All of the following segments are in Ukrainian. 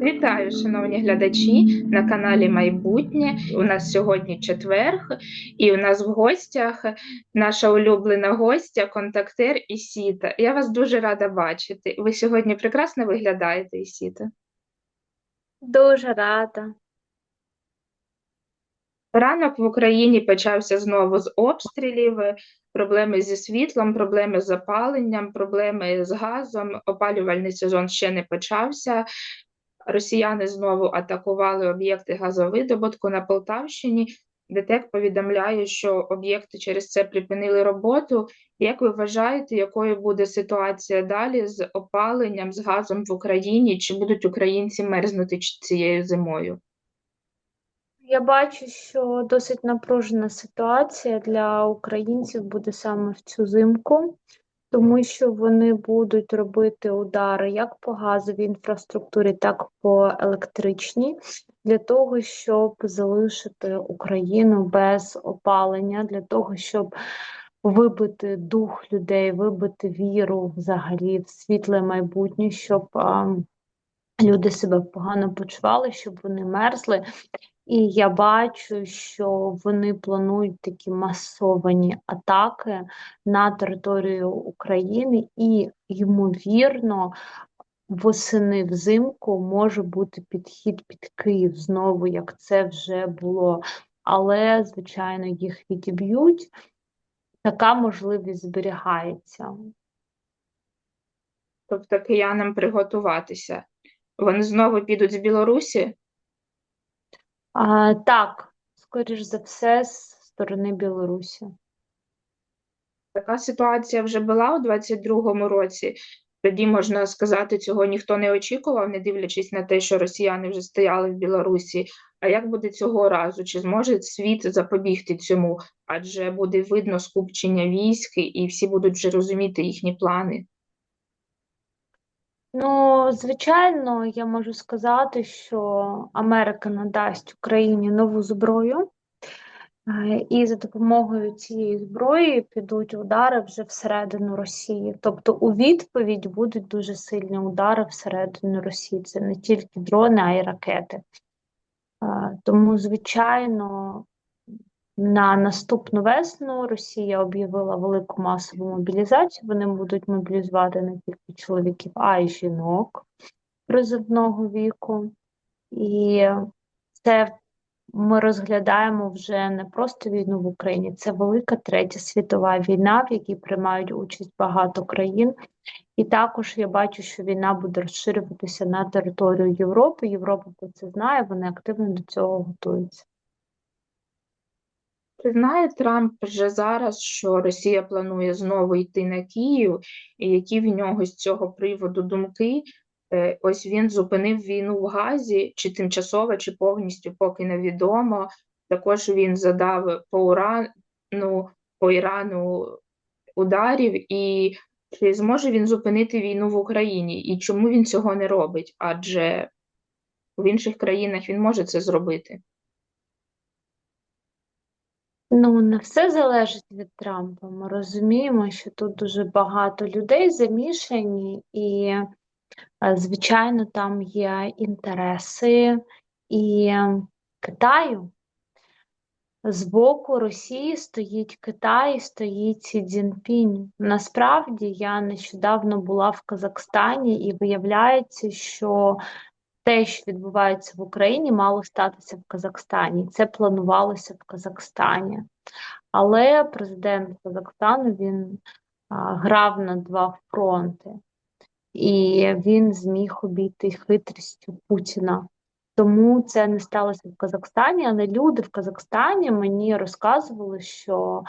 Вітаю, шановні глядачі на каналі Майбутнє. У нас сьогодні четверг, і у нас в гостях наша улюблена гостя, контактер Ісіта. Я вас дуже рада бачити. Ви сьогодні прекрасно виглядаєте, Ісіта. Дуже рада. Ранок в Україні почався знову з обстрілів, проблеми зі світлом, проблеми з запаленням, проблеми з газом. Опалювальний сезон ще не почався. Росіяни знову атакували об'єкти газовидобутку на Полтавщині. ДТЕК повідомляє, що об'єкти через це припинили роботу. Як ви вважаєте, якою буде ситуація далі з опаленням, з газом в Україні? Чи будуть українці мерзнути цією зимою? Я бачу, що досить напружена ситуація для українців буде саме в цю зимку, тому що вони будуть робити удари як по газовій інфраструктурі, так по електричній, для того, щоб залишити Україну без опалення, для того, щоб вибити дух людей, вибити віру взагалі в світле майбутнє, щоб люди себе погано почували, щоб вони мерзли. І я бачу, що вони планують такі масовані атаки на територію України, і, ймовірно, восени взимку може бути підхід під Київ знову, як це вже було. Але, звичайно, їх відіб'ють. Така можливість зберігається. Тобто киянам приготуватися. Вони знову підуть з Білорусі? А, Так, скоріш за все, з сторони Білорусі. Така ситуація вже була у 22-му році. Тоді, можна сказати, цього ніхто не очікував, не дивлячись на те, що росіяни вже стояли в Білорусі. А як буде цього разу? Чи зможе світ запобігти цьому? Адже буде видно скупчення військ, і всі будуть вже розуміти їхні плани. Ну, звичайно, я можу сказати, що Америка надасть Україні нову зброю, е, і за допомогою цієї зброї підуть удари вже всередину Росії. Тобто у відповідь будуть дуже сильні удари всередину Росії. Це не тільки дрони, а й ракети. Е, тому, звичайно, на наступну весну Росія об'явила велику масову мобілізацію. Вони будуть мобілізувати не тільки чоловіків, а й жінок призовного віку. І це ми розглядаємо вже не просто війну в Україні, це велика третя світова війна, в якій приймають участь багато країн. І також я бачу, що війна буде розширюватися на територію Європи. Європа про це знає, вони активно до цього готуються. Знає Трамп вже зараз, що Росія планує знову йти на Київ, і які в нього з цього приводу думки? Е, ось він зупинив війну в Газі, чи тимчасово, чи повністю, поки невідомо. Також він задав по Урану, по Ірану ударів, і чи зможе він зупинити війну в Україні? І чому він цього не робить? Адже в інших країнах він може це зробити. Ну, не все залежить від Трампа. Ми розуміємо, що тут дуже багато людей замішані, і, е, звичайно, там є інтереси і Китаю. З боку Росії стоїть Китай, стоїть Сі Цзіньпінь. Насправді я нещодавно була в Казахстані, і виявляється, що те, що відбувається в Україні, мало статися в Казахстані. Це планувалося в Казахстані. Але президент Казахстану він а, грав на два фронти, і він зміг обійти хитрістю Путіна. Тому це не сталося в Казахстані, але люди в Казахстані мені розказували, що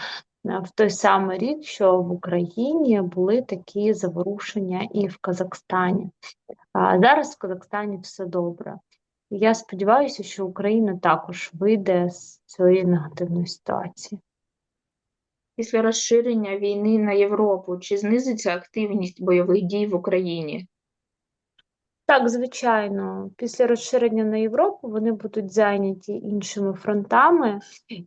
в той самий рік, що в Україні були такі заворушення і в Казахстані. А зараз в Казахстані все добре. Я сподіваюся, що Україна також вийде з цієї негативної ситуації. Після розширення війни на Європу чи знизиться активність бойових дій в Україні? Так, звичайно, після розширення на Європу вони будуть зайняті іншими фронтами,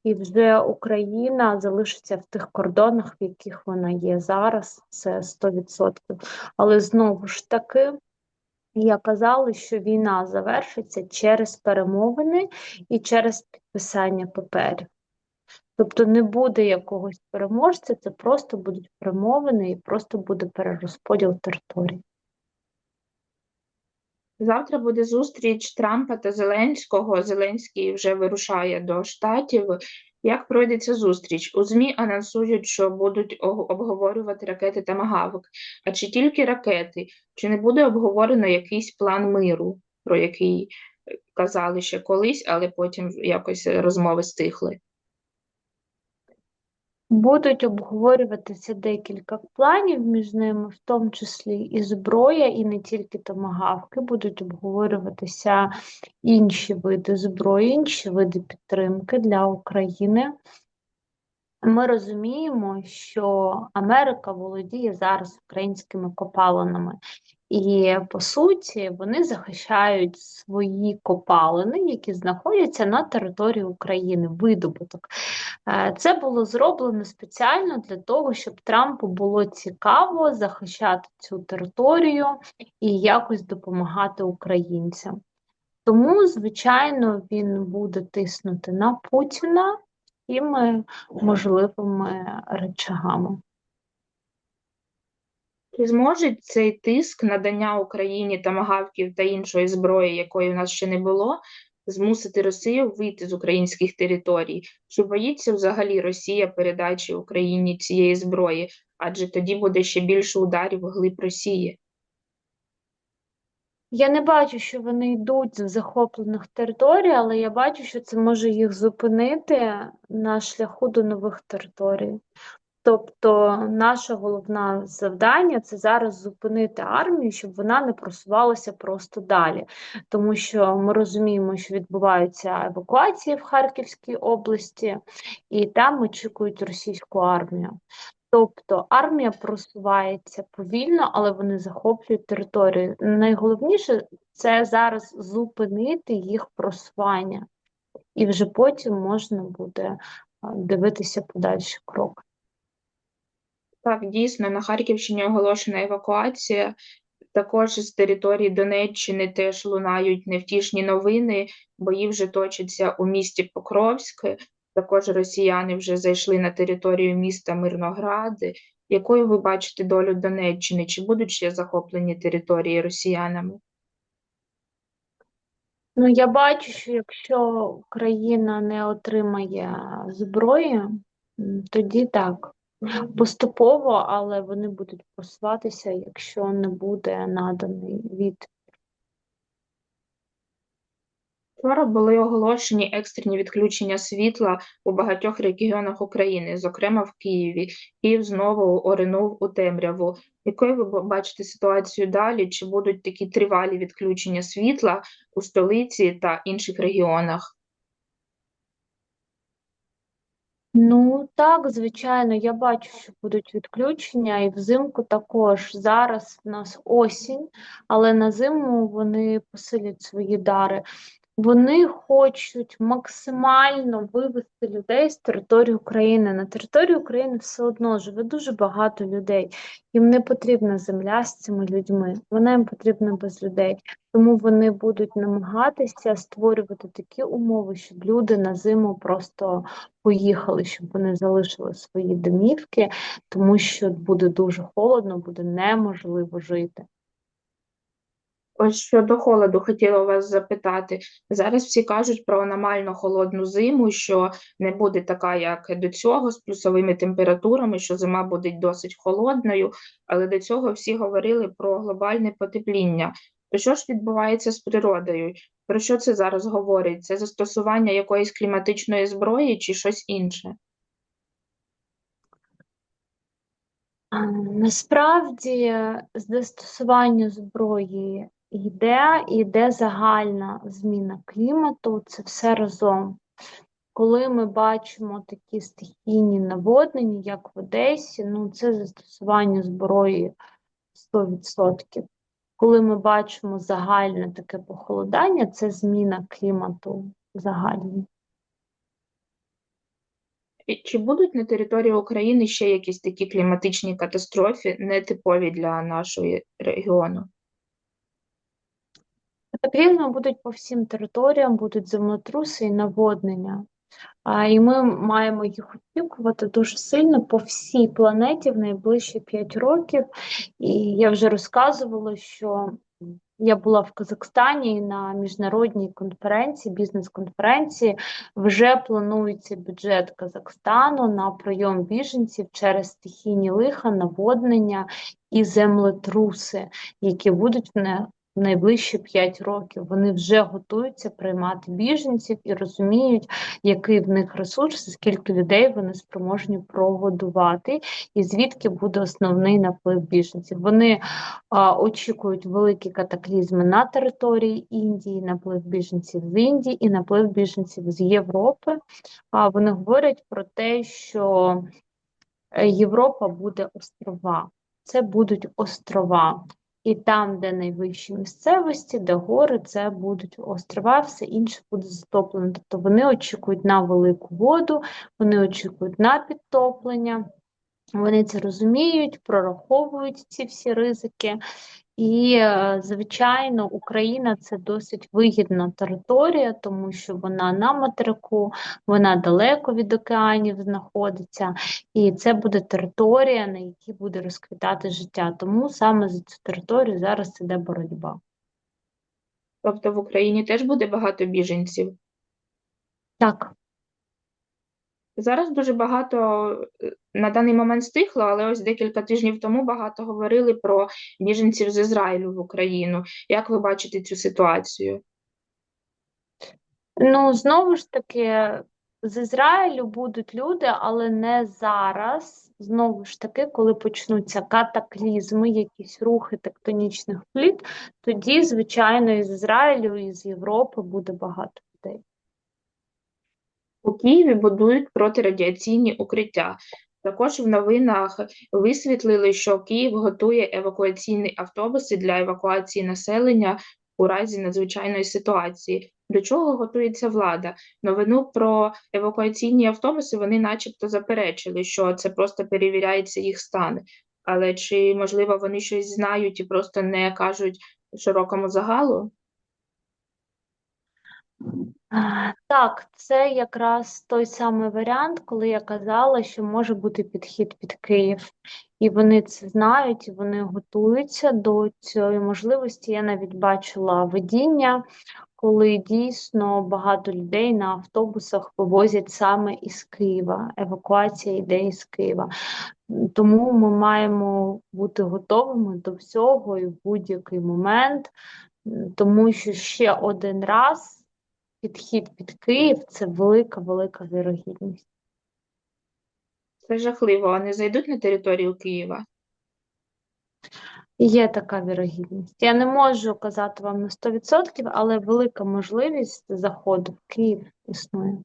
і вже Україна залишиться в тих кордонах, в яких вона є зараз, це 100%. Але знову ж таки, я казала, що війна завершиться через перемовини і через підписання паперів. Тобто не буде якогось переможця, це просто будуть перемовини і просто буде перерозподіл територій. Завтра буде зустріч Трампа та Зеленського. Зеленський вже вирушає до Штатів. Як пройде ця зустріч? У ЗМІ анонсують, що будуть обговорювати ракети Томагавк. А чи тільки ракети? Чи не буде обговорено якийсь план миру, про який е, казали ще колись, але потім якось розмови стихли? Будуть обговорюватися декілька планів між ними, в тому числі і зброя, і не тільки томагавки, будуть обговорюватися інші види зброї, інші види підтримки для України. Ми розуміємо, що Америка володіє зараз українськими копалинами, і по суті вони захищають свої копалини, які знаходяться на території України, видобуток. Е, Це було зроблено спеціально для того, щоб Трампу було цікаво захищати цю територію і якось допомагати українцям. Тому, звичайно, він буде тиснути на Путіна всіми можливими речагами. Чи зможе цей тиск надання Україні томагавків та іншої зброї, якої у нас ще не було, змусити Росію вийти з українських територій? Чи боїться взагалі Росія передачі Україні цієї зброї? Адже тоді буде ще більше ударів вглиб Росії. Я не бачу, що вони йдуть з захоплених територій, але я бачу, що це може їх зупинити на шляху до нових територій. Тобто, наше головне завдання це зараз зупинити армію, щоб вона не просувалася просто далі. Тому що ми розуміємо, що відбуваються евакуації в Харківській області, і там очікують російську армію. Тобто армія просувається повільно, але вони захоплюють територію. Найголовніше це зараз зупинити їх просування, і вже потім можна буде дивитися подальші кроки. Так, дійсно, на Харківщині оголошена евакуація. Також з території Донеччини теж лунають невтішні новини. Бої вже точаться у місті Покровськ. Також росіяни вже зайшли на територію міста Мирноград. Якою ви бачите долю Донеччини? Чи будуть ще захоплені території росіянами? Ну, я бачу, що якщо Україна не отримає зброї, тоді так. Поступово, але вони будуть просуватися, якщо не буде наданий від. Вчора були оголошені екстрені відключення світла у багатьох регіонах України, зокрема в Києві. Київ знову оринув у темряву. Якою ви бачите ситуацію далі? Чи будуть такі тривалі відключення світла у столиці та інших регіонах? Ну, так, звичайно, я бачу, що будуть відключення, і взимку також. Зараз в нас осінь, але на зиму вони посилять свої дари. Вони хочуть максимально вивести людей з території України. На території України все одно живе дуже багато людей. Їм не потрібна земля з цими людьми, вона їм потрібна без людей. Тому вони будуть намагатися створювати такі умови, щоб люди на зиму просто поїхали, щоб вони залишили свої домівки, тому що буде дуже холодно, буде неможливо жити. Ось щодо холоду, хотіла вас запитати. Зараз всі кажуть про аномально холодну зиму, що не буде така, як до цього, з плюсовими температурами, що зима буде досить холодною, але до цього всі говорили про глобальне потепління. То що ж відбувається з природою? Про що це зараз говорить? Це застосування якоїсь кліматичної зброї чи щось інше? Насправді застосування зброї йде, йде загальна зміна клімату, це все разом. Коли ми бачимо такі стихійні наводнення, як в Одесі, ну це застосування зброї 100%. коли ми бачимо загальне таке похолодання, це зміна клімату загальний. І Чи будуть на території України ще якісь такі кліматичні катастрофи, нетипові для нашого регіону? Катаклізми будуть по всім територіям, будуть землетруси і наводнення. А, і ми маємо їх очікувати дуже сильно по всій планеті в найближчі 5 років. І я вже розказувала, що я була в Казахстані на міжнародній конференції, бізнес-конференції. Вже планується бюджет Казахстану на прийом біженців через стихійні лиха, наводнення і землетруси, які будуть найближчі 5 років. Вони вже готуються приймати біженців і розуміють, який в них ресурс, скільки людей вони спроможні прогодувати, і звідки буде основний наплив біженців. Вони а, очікують великі катаклізми на території Індії, наплив біженців з Індії і наплив біженців з Європи. А, вони говорять про те, що е, Європа буде острова. Це будуть острова. І там, де найвищі місцевості, де гори, це будуть острова, все інше буде затоплено. Тобто вони очікують на велику воду, вони очікують на підтоплення, вони це розуміють, прораховують ці всі ризики. І, е, звичайно, Україна це досить вигідна територія, тому що вона на материку, вона далеко від океанів знаходиться, і це буде територія, на якій буде розквітати життя. Тому саме за цю територію зараз іде боротьба. Тобто в Україні теж буде багато біженців? Так, Зараз дуже багато е, на даний момент стихло, але ось декілька тижнів тому багато говорили про біженців з Ізраїлю в Україну. Як ви бачите цю ситуацію? ну знову ж таки, з Ізраїлю будуть люди, але не зараз. Знову ж таки, коли почнуться катаклізми, якісь рухи тектонічних плит, тоді, звичайно, із Ізраїлю і з Європи буде багато людей. У Києві будують протирадіаційні укриття. Також в новинах висвітлили, що Київ готує евакуаційні автобуси для евакуації населення у разі надзвичайної ситуації. До чого готується влада? Новину про евакуаційні автобуси вони начебто заперечили, що це просто перевіряється їх стан. Але чи, можливо, вони щось знають і просто не кажуть широкому загалу? Так, це якраз той самий варіант, коли я казала, що може бути підхід під Київ. І вони це знають, і вони готуються до цієї можливості. Я навіть бачила видіння, коли дійсно багато людей на автобусах вивозять саме із Києва. Евакуація йде із Києва. Тому ми маємо бути готовими до всього і в будь-який момент, тому що ще один раз підхід під Київ це велика, велика вірогідність. Це жахливо. Вони зайдуть на територію Києва? Є така вірогідність. Я не можу казати вам на 100%, але велика можливість заходу в Київ існує.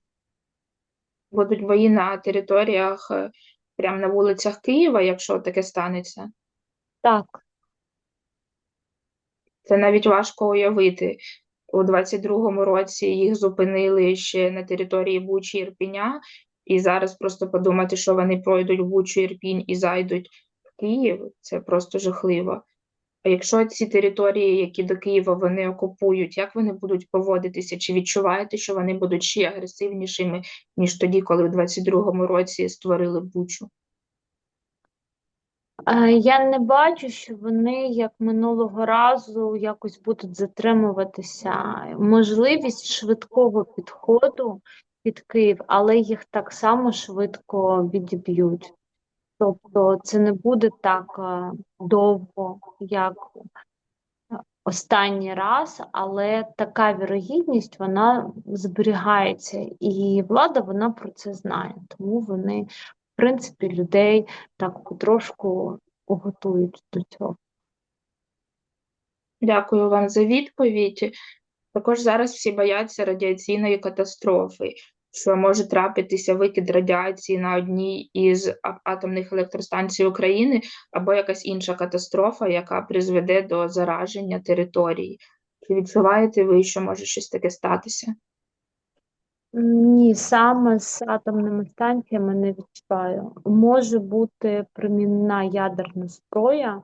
будуть бої на територіях, е, прямо на вулицях Києва, якщо таке станеться. Так, Це навіть важко уявити. У 22-му році їх зупинили ще на території Бучі Ірпіня, і зараз просто подумати, що вони пройдуть Бучу Ірпінь і зайдуть в Київ, це просто жахливо. А якщо ці території, які до Києва вони окупують, як вони будуть поводитися? Чи відчуваєте, що вони будуть ще агресивнішими, ніж тоді, коли в 22-му році створили Бучу? Я не бачу, що вони, як минулого разу, якось будуть затримуватися. Можливість швидкого підходу під Київ, але їх так само швидко відіб'ють. Тобто це не буде так е, довго, як останній раз, але така вірогідність вона зберігається, і влада вона про це знає. Тому вони, принципі, людей так потрошку готують до цього. Дякую вам за відповідь. Також зараз всі бояться радіаційної катастрофи. що може трапитися викид радіації на одній із атомних електростанцій України або якась інша катастрофа, яка призведе до зараження території. Чи відчуваєте ви, що може щось таке статися? Ні, саме з атомними станціями не відчуваю. Може бути примінна ядерна зброя,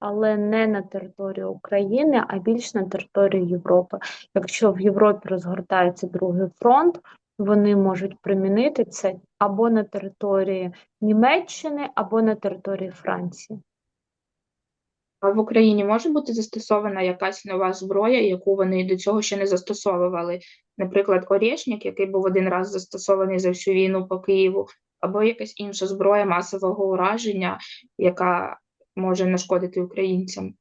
але не на території України, а більш на території Європи. Якщо в Європі розгортається другий фронт, вони можуть примінити це або на території Німеччини, або на території Франції. А в Україні може бути застосована якась нова зброя, яку вони до цього ще не застосовували? Наприклад, Орєшнік, який був один раз застосований за всю війну по Києву, або якась інша зброя масового ураження, яка може нашкодити українцям.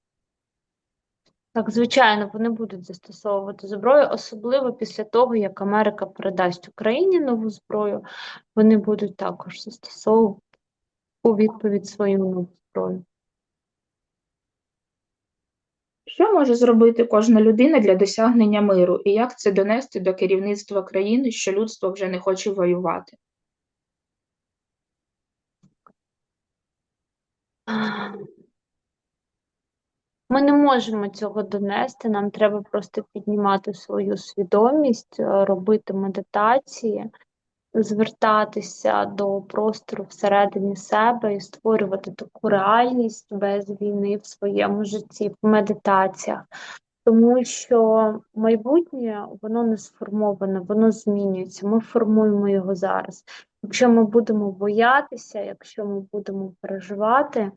Так, звичайно, вони будуть застосовувати зброю, особливо після того, як Америка передасть Україні нову зброю, вони будуть також застосовувати у відповідь свою нову зброю. Що може зробити кожна людина для досягнення миру, і як це донести до керівництва країни, що людство вже не хоче воювати? Ми не можемо цього донести, нам треба просто піднімати свою свідомість, е, робити медитації, звертатися до простору всередині себе і створювати таку реальність без війни в своєму житті, в медитаціях. Тому що майбутнє воно не сформоване, воно змінюється. Ми формуємо його зараз. Якщо ми будемо боятися, якщо ми будемо переживати,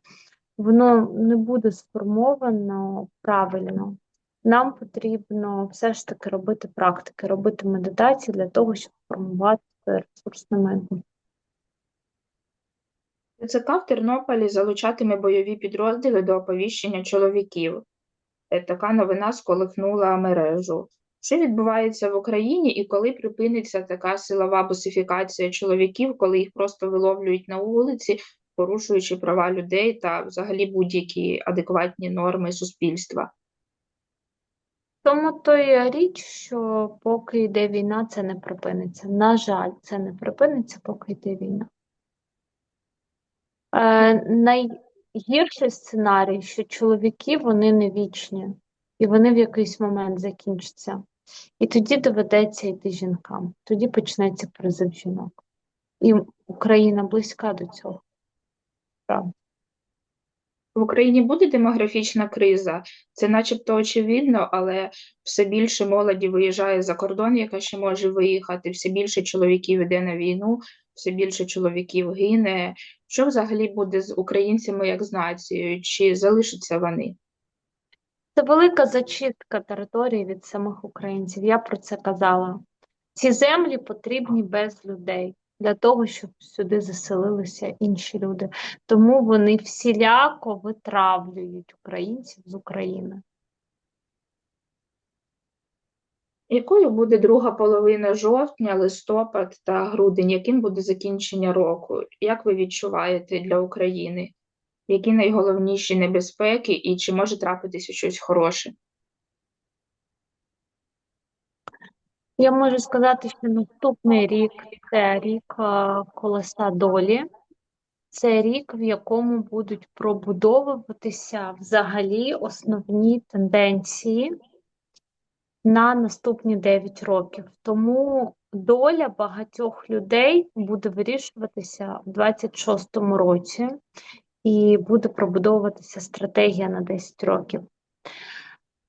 воно не буде сформовано правильно. Нам потрібно все ж таки робити практики, робити медитації для того, щоб формувати ресурсне майбутнє. ТЦК в Тернополі залучатиме бойові підрозділи до оповіщення чоловіків. Така новина сколихнула мережу. Що відбувається в Україні і коли припиниться така силова босифікація чоловіків, коли їх просто виловлюють на вулиці, порушуючи права людей та взагалі будь-які адекватні норми суспільства? Тому то є річ, що поки йде війна, це не припиниться. На жаль, це не припиниться, поки йде війна. Е, найгірший сценарій, що чоловіки вони не вічні, і вони в якийсь момент закінчаться. І тоді доведеться йти жінкам. Тоді почнеться призив жінок. І Україна близька до цього. Правда. В Україні буде демографічна криза, це начебто очевидно, але все більше молоді виїжджає за кордон, яка ще може виїхати, все більше чоловіків іде на війну, все більше чоловіків гине. Що взагалі буде з українцями як з нацією? Чи залишаться вони? Це велика зачистка території від самих українців. Я про це казала. Ці землі потрібні без людей для того, щоб сюди заселилися інші люди. Тому вони всіляко витравлюють українців з України. Якою буде друга половина жовтня, листопад та грудень? Яким буде закінчення року? Як ви відчуваєте для України? Які найголовніші небезпеки і чи може трапитися щось хороше? Я можу сказати, що наступний рік це рік е, колеса долі. Це рік, в якому будуть пробудовуватися взагалі основні тенденції на наступні 9 років. Тому доля багатьох людей буде вирішуватися в 26-му році і буде пробудовуватися стратегія на 10 років.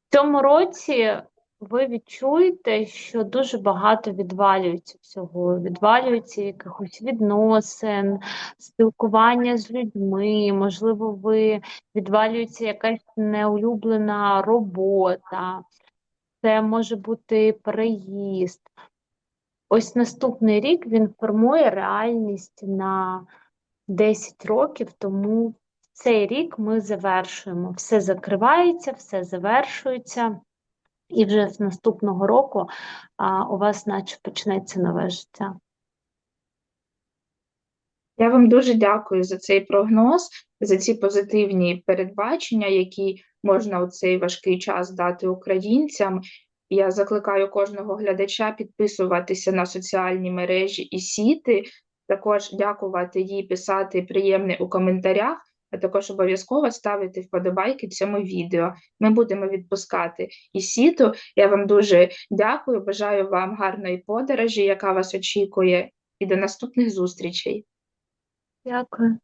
В цьому році ви відчуєте, що дуже багато відвалюється всього, відвалюється якихось відносин, спілкування з людьми, можливо, ви відвалюється якась неулюблена робота, це може бути переїзд. Ось наступний рік він формує реальність на 10 років, тому цей рік ми завершуємо. Все закривається, все завершується. І вже з наступного року а, у вас наче почнеться нове життя. Я вам дуже дякую за цей прогноз, за ці позитивні передбачення, які можна у цей важкий час дати українцям. Я закликаю кожного глядача підписуватися на соціальні мережі і сіти, також дякувати їй, писати приємне у коментарях, також обов'язково ставити вподобайки цьому відео. Ми будемо відпускати і сіту. Я вам дуже дякую, бажаю вам гарної подорожі, яка вас очікує, і до наступних зустрічей. Дякую.